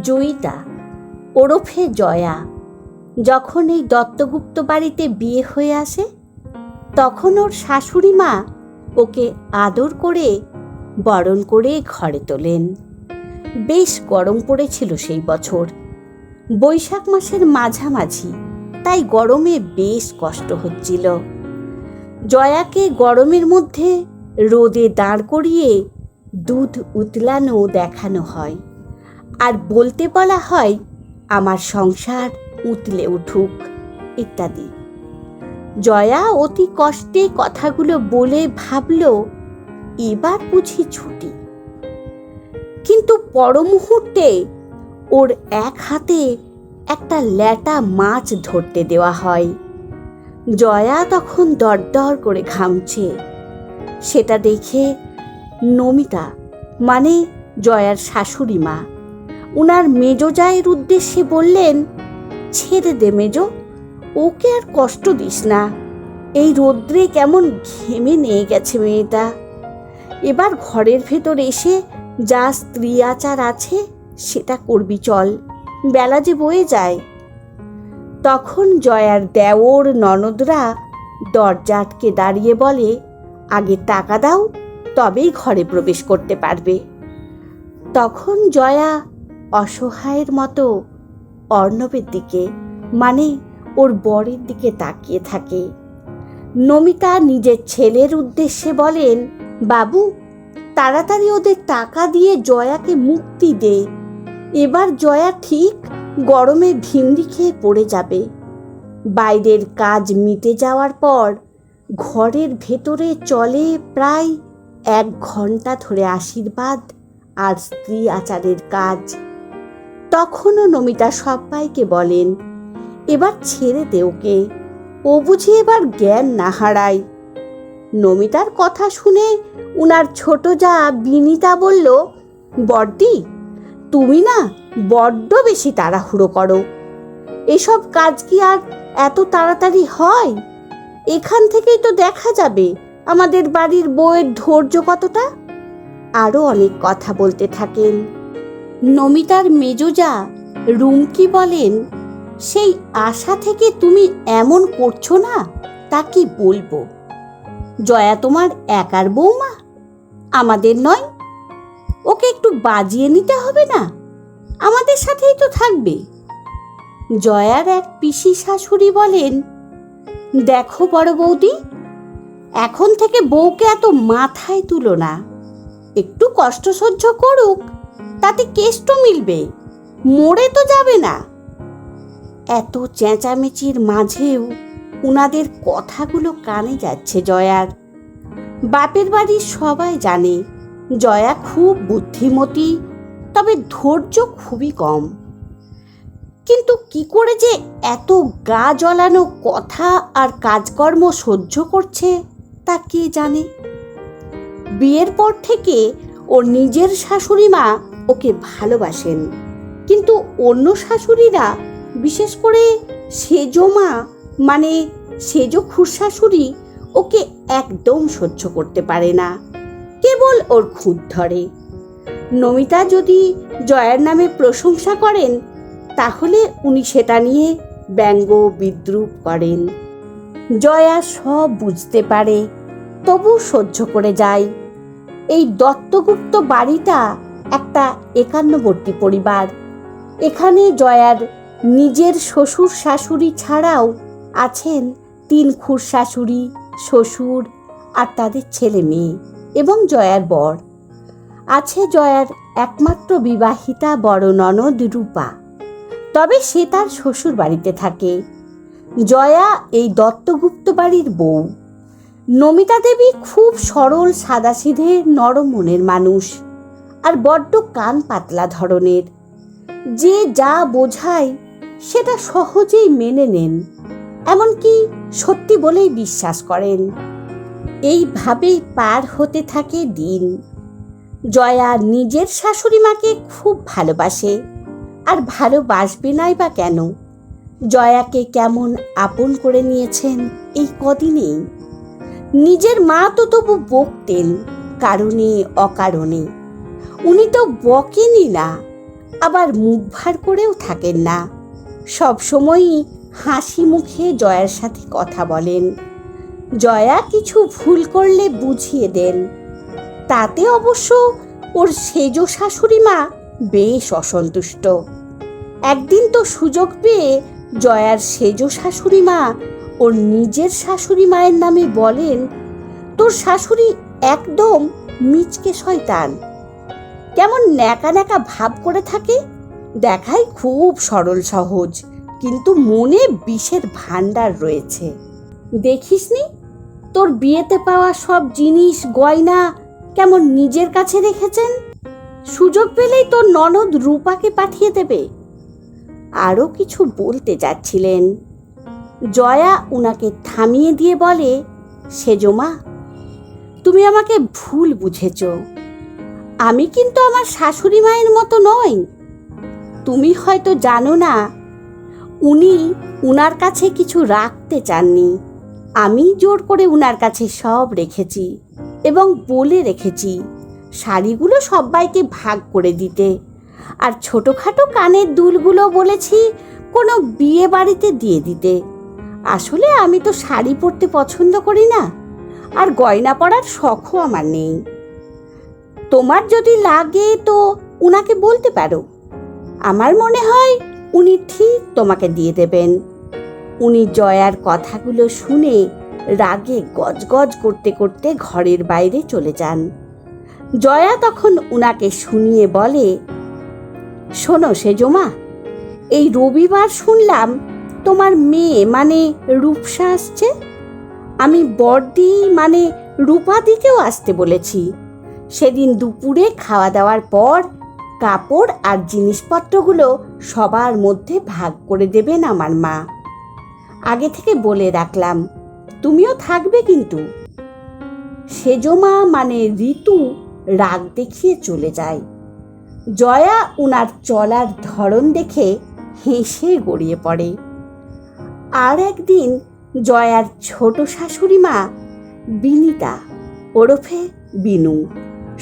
জয়িতা, ওরফে জয়া, যখন এই দত্তগুপ্ত বাড়িতে বিয়ে হয়ে আসে, তখন ওর শাশুড়ি মা ওকে আদর করে বরণ করে ঘরে তোলেন। বেশ গরম পড়েছিল সেই বছর। বৈশাখ মাসের মাঝামাঝি, তাই গরমে বেশ কষ্ট হচ্ছিল। জয়াকে গরমের মধ্যে রোদে দাঁড় করিয়ে দুধ উতলানো দেখানো হয়। আর বলতে বলা হয়, আমার সংসার উতলে উঠুক, ইত্যাদি। জয়া অতি কষ্টে কথাগুলো বলে ভাবল, এবার বুঝি ছুটি। কিন্তু পর মুহূর্তে ওর এক হাতে একটা ল্যাটা মাছ ধরতে দেওয়া হয়। জয়া তখন দরদর করে ঘামছে। সেটা দেখে নমিতা মানে জয়ার শাশুড়ি মা উনার মেজজায়ের উদ্দেশ্যে বললেন, ছেড়ে দে মেজো, ওকে আর কষ্ট দিস না। এই রৌদ্রে কেমন ঘেমে নিয়ে গেছে মেয়েটা। এবার ঘরের ভেতর এসে যা স্ত্রী আচার আছে, সেটা করবি চল। বেলা যে বয়ে যায় তখন জয়ার দেওর ননদরা দরজা আটকে দাঁড়িয়ে বলে, আগে টাকা দাও, তবেই ঘরে প্রবেশ করতে পারবে তখন জয়া অসহায়ের মতো। অর্ণবের দিকে মানে ওর বরের দিকে তাকিয়ে থাকে। নমিতা নিজের ছেলের উদ্দেশ্যে বলেন, বাবু, তাড়াতাড়ি ওদের টাকা দিয়ে জয়াকে মুক্তি দে। এবার জয়া ঠিক গরমে ভিন্ডি খেয়ে পড়ে যাবে। বাইরের কাজ মিটে যাওয়ার পর ঘরের ভেতরে চলে প্রায় এক ঘণ্টা ধরে আশীর্বাদ আর স্ত্রী আচারের কাজ। তখনও নমিতা সবাইকে বলেন, এবার ছেড়ে দে ওকে। ও বুঝি এবার জ্ঞান না হারায়। নমিতার কথা শুনে উনার ছোট যা বিনিতা বলল বড্ডি তুমি না বড্ড বেশি তাড়াহুড়ো করো। এসব কাজ কি আর এত তাড়াতাড়ি হয়? এখান থেকেই তো দেখা যাবে আমাদের বাড়ির বউয়ের ধৈর্য কতটা। আরও অনেক কথা বলতে থাকেন। নমিতার মেজোজা রুমকি বলেন, সেই আশা থেকে তুমি এমন করছ না, তা কি বলব? জয়া তোমার একার বৌমা, আমাদের নয়। ওকে একটু বাজিয়ে নিতে হবে না, আমাদের সাথেই তো থাকবে। জয়ার এক পিসি শাশুড়ি বলেন, দেখো বড় বৌদি, এখন থেকে বউকে এত মাথায় তুলো না। একটু কষ্ট সহ্য করুক তাতে কেষ্ট মিলবে। মরে তো যাবে না। এত চেঁচামেচির মাঝেও উনাদের কথাগুলো কানে যাচ্ছে জয়ার। বাপের বাড়ির সবাই জানে, জয়া খুব বুদ্ধিমতী, তবে ধৈর্য খুবই কম। কিন্তু কি করে যে এত গা জ্বলানো কথা আর কাজকর্ম সহ্য করছে, তা কে জানে? বিয়ের পর থেকে ওর নিজের শাশুড়ি মা ওকে ভালোবাসেন। কিন্তু অন্য শাশুড়িরা, বিশেষ করে সেজো মা মানে সেজো খুরশাশুড়ি, ওকে একদম সহ্য করতে পারে না। কেবল ওর খুঁত ধরে। নমিতা যদি জয়ার নামে প্রশংসা করেন, তাহলে উনি সেটা নিয়ে ব্যঙ্গ বিদ্রুপ করেন। জয়া সব বুঝতে পারে, তবু সহ্য করে যায়। এই দত্তগুপ্ত বাড়িটা একটা একান্নবর্তী পরিবার। এখানে জয়ার নিজের শ্বশুর শাশুড়ি ছাড়াও আছেন তিন খুর শাশুড়ি, শ্বশুর আর তাদের ছেলে মেয়ে এবং জয়ার বর। আছে জয়ার একমাত্র বিবাহিতা বড় ননদ রূপা। তবে সে তার শ্বশুর বাড়িতে থাকে। জয়া এই দত্তগুপ্ত বাড়ির বউ। নমিতা দেবী খুব সরল, সাদাসিধে, নরম মনের মানুষ। আর বড্ড কান পাতলা ধরনের। যে যা বোঝায়, সেটা সহজেই মেনে নেন, এমনকি সত্যি বলেই বিশ্বাস করেন। এইভাবেই পার হতে থাকে দিন। জয়া নিজের শাশুড়ি মাকে খুব ভালোবাসে, আর ভালোবাসবে নাই বা কেন? জয়াকে কেমন আপন করে নিয়েছেন এই কদিনেই। নিজের মা তো তবু বকতেন, কারণে অকারণে। উনি তো বকেনই না, আবার মুখ ভার করেও থাকেন না। সবসময়ই হাসি মুখে জয়ার সাথে কথা বলেন। জয়া কিছু ভুল করলে বুঝিয়ে দেন। তাতে অবশ্য ওর সেজ শাশুড়ি মা বেশ অসন্তুষ্ট। একদিন তো সুযোগ পেয়ে জয়ার সেজ শাশুড়ি মা ওর নিজের শাশুড়ি মায়ের নামে বলেন, তোর শাশুড়ি একদম মিচকে শয়তান। কেমন ন্যাকা ন্যাকা ভাব করে থাকে? দেখাই খুব সরল সহজ, কিন্তু মনে বিষের ভাণ্ডার রয়েছে। দেখিসনি? তোর বিয়েতে পাওয়া সব জিনিস, গয়না কেমন নিজের কাছে রেখেছেন? সুযোগ পেলেই তোর ননদ রূপাকে পাঠিয়ে দেবে। আরও কিছু বলতে যাচ্ছিলেন। জয়া উনাকে থামিয়ে দিয়ে বলে সেজমা তুমি আমাকে ভুল বুঝেছ। আমি কিন্তু আমার শাশুড়ি মায়ের মতো নই। তুমি হয়তো জানো না, উনি উনার কাছে কিছু রাখতে চাননি। আমি জোর করে উনার কাছে সব রেখেছি এবং বলে রেখেছি, শাড়িগুলো সবাইকে ভাগ করে দিতে। আর ছোটোখাটো কানের দুলগুলো বলেছি কোনো বিয়ে বাড়িতে দিয়ে দিতে। আসলে আমি তো শাড়ি পরতে পছন্দ করি না, আর গয়না পরার শখও আমার নেই। তোমার যদি লাগে তো উনাকে বলতে পারো। আমার মনে হয় উনি ঠিক তোমাকে দিয়ে দেবেন। উনি জয়ার কথাগুলো শুনে রাগে গজগজ করতে করতে ঘরের বাইরে চলে যান। জয়া তখন উনাকে শুনিয়ে বলে, শোনো সেজমা, এই রবিবার শুনলাম তোমার মেয়ে মানে রূপসা আসছে। আমি বড়দি মানে রূপাদিকেও আসতে বলেছি। সেদিন দুপুরে খাওয়া দাওয়ার পর কাপড় আর জিনিসপত্রগুলো সবার মধ্যে ভাগ করে দেবেন আমার মা। আগে থেকে বলে রাখলাম, তুমিও থাকবে কিন্তু। সেজমা মানে ঋতু রাগ দেখিয়ে চলে যায়। জয়া উনার চলার ধরন দেখে হেসে গড়িয়ে পড়ে। আর একদিন জয়ার ছোট শাশুড়ি মা বিনিতা ওরফে বিনু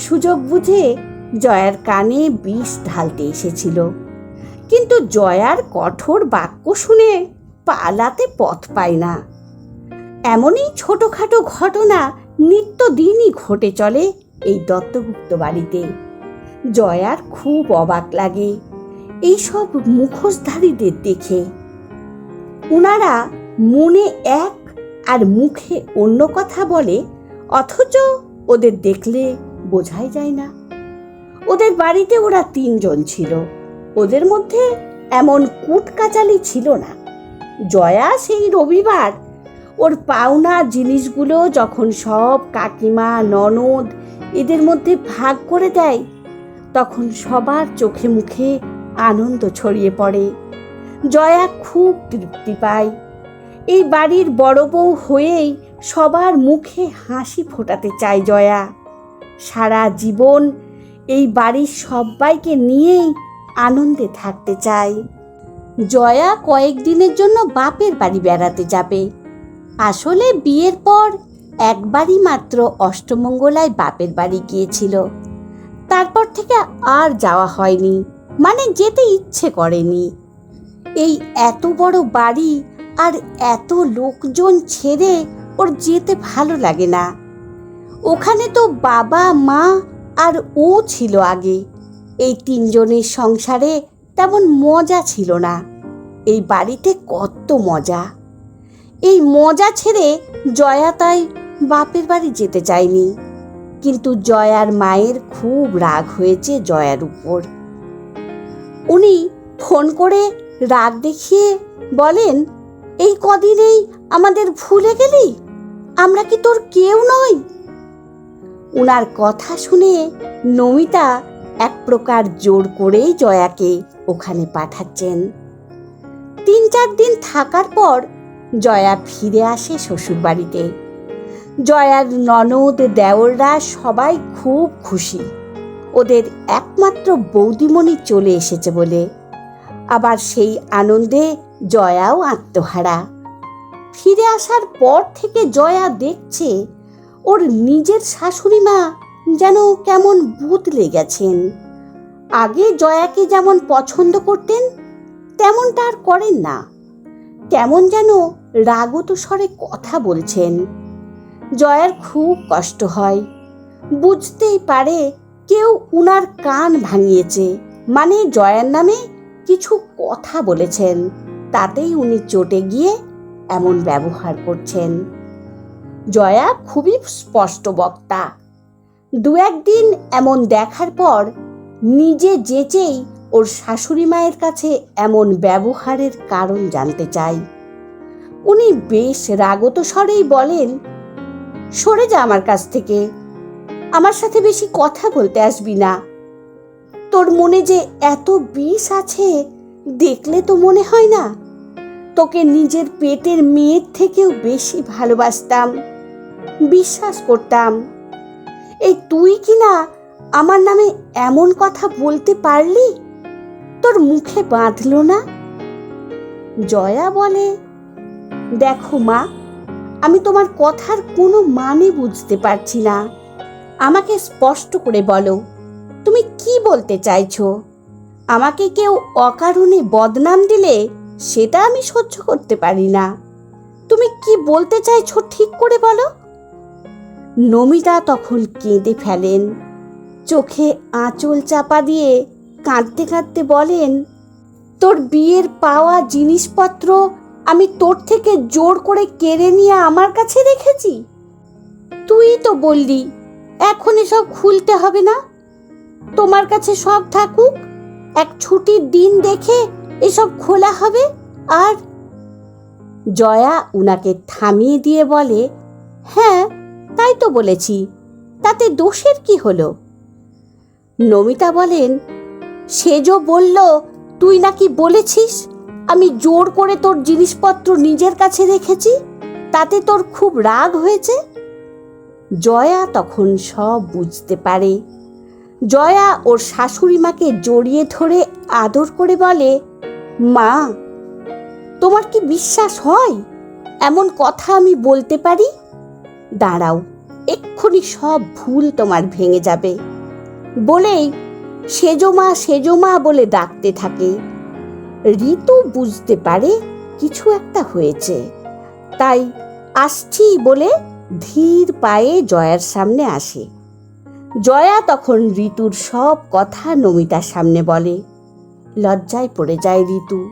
সুযোগ বুঝে জয়ার কানে বিষ ঢালতে এসেছিল। কিন্তু জয়ার কঠোর বাক্য শুনে পালাতে পথ পায় না। এমনই ছোটোখাটো ঘটনা নিত্যদিনই ঘটে চলে এই দত্তগুপ্ত বাড়িতে। জয়ার খুব অবাক লাগে এইসব মুখোশধারীদের দেখে। উনারা মনে এক আর মুখে অন্য কথা বলে, অথচ ওদের দেখলে বোঝাই যায় না। ওদের বাড়িতে ওরা তিনজন ছিল। ওদের মধ্যে এমন কুটকাচালি ছিল না। জয়া সেই রবিবার ওর পাওনা জিনিসগুলো যখন সব কাকিমা, ননদ এদের মধ্যে ভাগ করে দেয়, তখন সবার চোখে মুখে আনন্দ ছড়িয়ে পড়ে। জয়া খুব তৃপ্তি পায়। এই বাড়ির বড় বউ হয়েই সবার মুখে হাসি ফোটাতে চায় জয়া। সারা জীবন এই বাড়ির সবাইকে নিয়েই আনন্দে থাকতে চাই জয়া কয়েকদিনের জন্য বাপের বাড়ি বেড়াতে যাবে। আসলে বিয়ের পর একবারই মাত্র অষ্টমঙ্গলায় বাপের বাড়ি গিয়েছিল। তারপর থেকে আর যাওয়া হয়নি মানে যেতে ইচ্ছে করেনি। এই এত বড় বাড়ি আর এত লোকজন ছেড়ে ওর যেতে ভালো লাগে না। ওখানে তো বাবা, মা আর ও ছিল আগে। এই তিনজনের সংসারে তেমন মজা ছিল না। এই বাড়িতে কত মজা। এই মজা ছেড়ে জয়া তাই বাপের বাড়ি যেতে চায়নি। কিন্তু জয়ার মায়ের খুব রাগ হয়েছে জয়ার উপর। উনি ফোন করে রাগ দেখিয়ে বলেন, এই কদিনেই আমাদের ভুলে গেলি? আমরা কি তোর কেউ নই? উনার কথা শুনে নমিতা এক প্রকার জোর করেই জয়াকে ওখানে পাঠাচ্ছেন। তিন চার দিন থাকার পর জয়া ফিরে আসে শ্বশুরবাড়িতে। জয়ার ননদ দেওররা সবাই খুব খুশি। ওদের একমাত্র বৌদিমণি চলে এসেছে বলে। আবার সেই আনন্দে জয়াও আত্মহারা। ফিরে আসার পর থেকে জয়া দেখছে ওর নিজের শাশুড়ি মা যেন কেমন বদলে গেছেন আগে জয়াকে যেমন পছন্দ করতেন, তেমনটা আর করেন না। কেমন যেন রাগত স্বরে কথা বলছেন। জয়ার খুব কষ্ট হয়। বুঝতেই পারে কেউ উনার কান ভাঙিয়েছে। মানে জয়ার নামে কিছু কথা বলেছেন। তাতেই উনি চটে গিয়ে এমন ব্যবহার করছেন। জয়া খুবই স্পষ্ট বক্তা। দু একদিন এমন দেখার পর নিজে যেচেই ওর শাশুড়ি মায়ের কাছে এমন ব্যবহারের কারণ জানতে চাই। উনি বেশ রাগত স্বরেই বলেন, সরে যা আমার কাছ থেকে। আমার সাথে বেশি কথা বলতে আসবি না। তোর মনে যে এত বিষ আছে দেখলে তো মনে হয় না। তোকে নিজের পেটের মেয়ের থেকেও বেশি ভালোবাসতাম। বিশ্বাস করতাম। এই তুই কি না আমার নামে এমন কথা বলতে পারলি? তোর মুখে বাঁধল না? জয়া বলে, দেখো মা, আমি তোমার কথার কোনো মানে বুঝতে পারছি না। আমাকে স্পষ্ট করে বলো, তুমি কি বলতে চাইছো? আমাকে কেউ অকারণে বদনাম দিলে সেটা আমি সহ্য করতে পারি না। তুমি কি বলতে চাইছো ঠিক করে বলো? নমিতা তখন কেঁদে ফেলেন। চোখে আঁচল চাপা দিয়ে কাঁদতে কাঁদতে বলেন, তোর বিয়ের পাওয়া জিনিসপত্র আমি তোর থেকে জোর করে কেড়ে নিয়ে আমার কাছে রেখেছি? তুই তো বললি, এখন এসব খুলতে হবে না। তোমার কাছে সব থাকুক, এক ছুটির দিন দেখে এসব খোলা হবে আর জয়া উনাকে থামিয়ে দিয়ে বলে হ্যাঁ তাই তো বলেছি, তাতে দোষের কি হলো? নমিতা বলেন সেজো বলল, তুই নাকি বলেছিস, আমি জোর করে তোর জিনিসপত্র নিজের কাছে রেখেছি, তাতে তোর খুব রাগ হয়েছে? জয়া তখন সব বুঝতে পারে। জয়া ওর শাশুড়ি মাকে জড়িয়ে ধরে আদর করে বলে, মা, তোমার কি বিশ্বাস হয়? এমন কথা আমি বলতে পারি? দাঁড়াও, এক্ষুনি সব ভুল তোমার ভেঙে যাবে। বলেই সেজমা সেজমা বলে ডাকতে থাকে। ঋতু বুঝতে পারে কিছু একটা হয়েছে। তাই আসছি বলে ধীর পায়ে জয়ার সামনে আসে। জয়া তখন ঋতুর সব কথা নমিতার সামনে বলে। লজ্জায় পড়ে যায় ঋতু।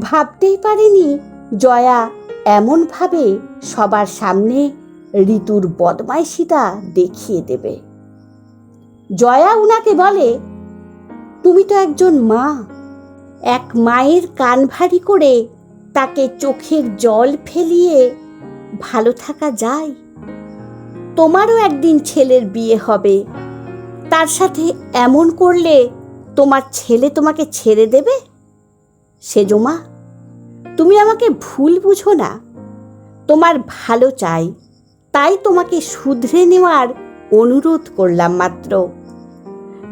ভাবতেই পারেনি জয়া এমনভাবে সবার সামনে ঋতুর বদমাইশিটা দেখিয়ে দেবে। জয়া উনাকে বলে, তুমি তো একজন মা। এক মায়ের কান ভারী করে তাকে চোখের জল ফেলিয়ে ভালো থাকা যায়। তোমারও একদিন ছেলের বিয়ে হবে। তার সাথে এমন করলে তোমার ছেলে তোমাকে ছেড়ে দেবে? সেজমা তুমি আমাকে ভুল বুঝো না। তোমার ভালো চাই। তাই তোমাকে শুধরে নেওয়ার অনুরোধ করলাম মাত্র।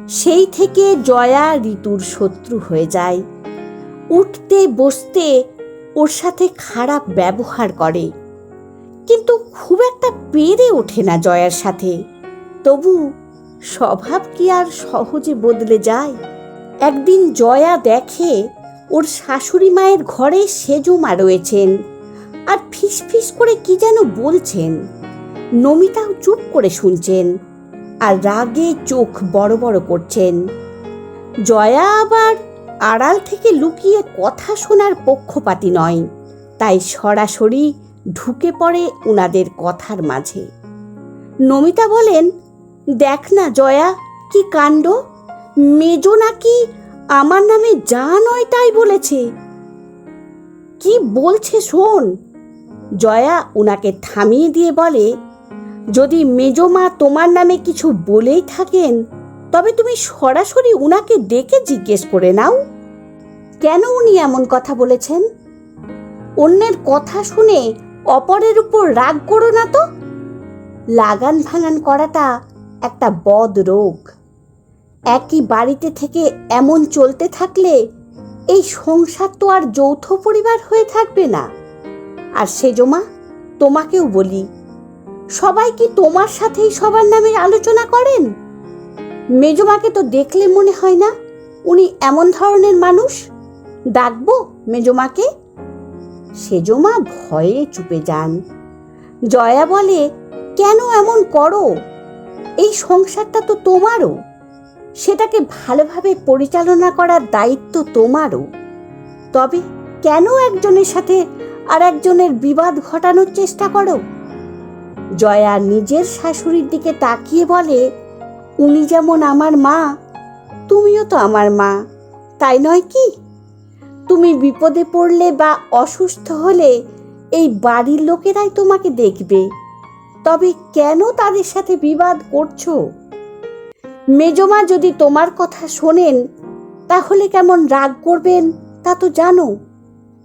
সেই থেকে জয়া ঋতুর শত্রু হয়ে যায়। উঠতে, বসতে ওর সাথে খারাপ ব্যবহার করে। কিন্তু খুব একটা পেরে ওঠে না জয়ার সাথে। তবু স্বভাব কি আর সহজে বদলে যায়? একদিন জয়া দেখে ওর শাশুড়ি মায়ের ঘরে সেজমা রয়েছেন। আর ফিস ফিস করে কি যেন বলছেন। নমিতাও চুপ করে শুনছেন আর রাগে চোখ বড় বড় করছেন। জয়া আবার আড়াল থেকে লুকিয়ে কথা শোনার পক্ষপাতি নয়, তাই সরাসরি ঢুকে পড়ে উনাদের কথার মাঝে। নমিতা বলেন, দেখ না জয়া, কি কাণ্ড? মেজো নাকি আমার নামে যা নয় তাই বলেছে। কি বলছে শোন? জয়া উনাকে থামিয়ে দিয়ে বলে যদি মেজমা তোমার নামে কিছু বলেই থাকেন, তবে তুমি সরাসরি উনাকে ডেকে জিজ্ঞেস করে নাও। কেন উনি এমন কথা বলেছেন? অন্যের কথা শুনে অপরের উপর রাগ করো না তো। লাগান ভাঙান করাটা একটা বদ রোগ। একই বাড়িতে থেকে এমন চলতে থাকলে এই সংসার তো আর যৌথ পরিবার হয়ে থাকবে না। আর সেজমা, তোমাকেও বলি সবাই কি তোমার সাথেই সবার নামে আলোচনা করেন? মেজমাকে তো দেখলে মনে হয় না, উনি এমন ধরনের মানুষ। ডাকবো মেজমাকে? সেজমা ভয়ে চুপে যান। জয়া বলে, কেন এমন করো? এই সংসারটা তো তোমারও। সেটাকে ভালোভাবে পরিচালনা করার দায়িত্ব তোমারও। তবে কেন একজনের সাথে আর একজনের বিবাদ ঘটানোর চেষ্টা করো? জয়া নিজের শাশুড়ির দিকে তাকিয়ে বলে, উনি যেমন আমার মা, তুমিও তো আমার মা, তাই নয় কি? তুমি বিপদে পড়লে বা অসুস্থ হলে এই বাড়ির লোকেরাই তোমাকে দেখবে। তবে কেন তাদের সাথে বিবাদ করছ? মেজমা, যদি তোমার কথা শোনেন, তাহলে কেমন রাগ করবেন তা তো জানো।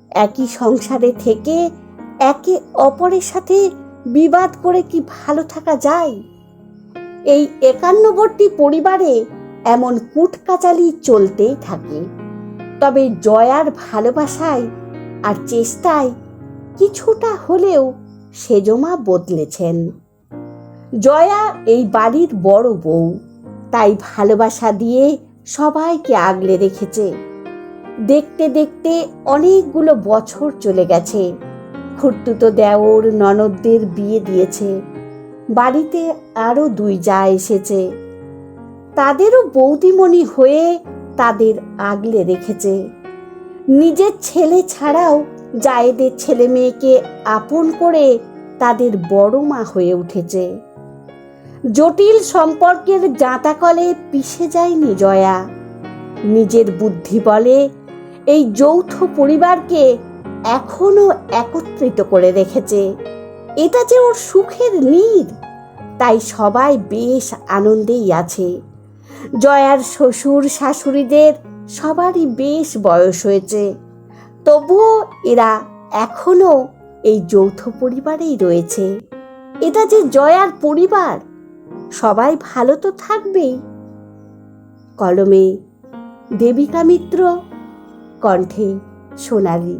একই সংসারে থেকে একে অপরের সাথে বিবাদ করে কি ভালো থাকা যায়? এই একান্নবর্তী পরিবারে এমন কুটকাচালি চলতেই থাকে। তবে জয়ার ভালোবাসায় আর চেষ্টায় কিছুটা হলেও সেজমা বদলেছেন। জয়া এই বাড়ির বড় বউ, তাই ভালোবাসা দিয়ে সবাইকে আগলে রেখেছে। দেখতে দেখতে অনেকগুলো বছর চলে গেছে। খুঁড়তুতো দেওর ননদদের বিয়ে দিয়েছে। বাড়িতে আরও দুই যা এসেছে। তাদেরও বৌদিমণি হয়ে তাদের আগলে রেখেছে। নিজের ছেলে ছাড়াও জায়েদের ছেলে মেয়েকে আপন করে তাদের বড় মা হয়ে উঠেছে। জটিল সম্পর্কের জাঁতাকলে পিষে যায়নি জয়া। নিজের বুদ্ধি বলে এই যৌথ পরিবারকে এখনও একত্রিত করে রেখেছে। এটা যে ওর সুখের নীড় তাই সবাই বেশ আনন্দেই আছে। জয়ার শ্বশুর শাশুড়িদের সবারই বেশ বয়স হয়েছে। তবুও এরা এখনও এই যৌথ পরিবারেই রয়েছে। এটা যে জয়ার পরিবার, সবাই ভালো তো থাকবেই। কলমে দেবিকা মিত্র, কণ্ঠে সোনালি।